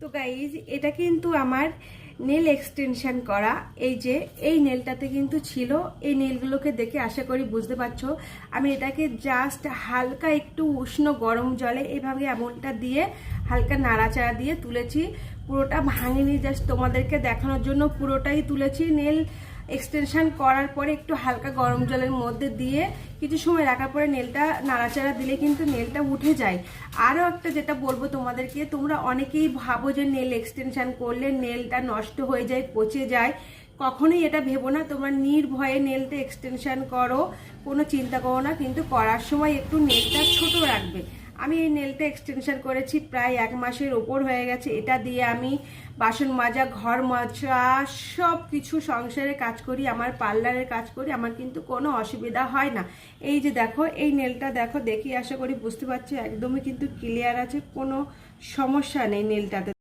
তো গাইজ এটা কিন্তু আমার নেল এক্সটেনশন করা। এই যে, এই নেলটাতে কিন্তু ছিল। এই নেলগুলোকে দেখে আশা করি বুঝতে পারছ। আমি এটাকে জাস্ট হালকা একটু উষ্ণ গরম জলে এভাবে এমনটা দিয়ে হালকা নাড়াচাড়া দিয়ে তুলেছি। পুরোটা ভাঙিনি জাস্ট তোমাদেরকে দেখানোর জন্য পুরোটাই তুলেছি নেল এক্সটেনশন করার পরে একটু হালকা গরম জলের মধ্যে দিয়ে কিছু সময় রাখার পরে নেলটা নাড়াচাড়া দিলে কিন্তু নেলটা উঠে যায়। আরও একটা যেটা বলব তোমাদেরকে, তোমরা অনেকেই ভাবো যে নেল এক্সটেনশন করলে নেলটা নষ্ট হয়ে যায়, পচে যায়। কখনোই এটা ভেবো না, তোমরা নির্ভয়ে নেলটা এক্সটেনশন করো, কোনো চিন্তা করো না, কিন্তু করার সময় একটু নেলটা ছোট রাখবে। আমি এই নেলটা এক্সটেনশন করেছি, প্রায় এক মাসের ওপর হয়ে গেছে। এটা দিয়ে আমি বাসন মাজা, ঘর মাজা সব কিছু সংসারে কাজ করি, আমার পার্লারের কাজ করি, আমার কিন্তু কোনো অসুবিধা হয় না। এই যে দেখো, এই নেলটা দেখো, দেখি, আশা করি বুঝতে পারছি, একদমই কিন্তু ক্লিয়ার আছে, কোনো সমস্যা নেই নেলটাতে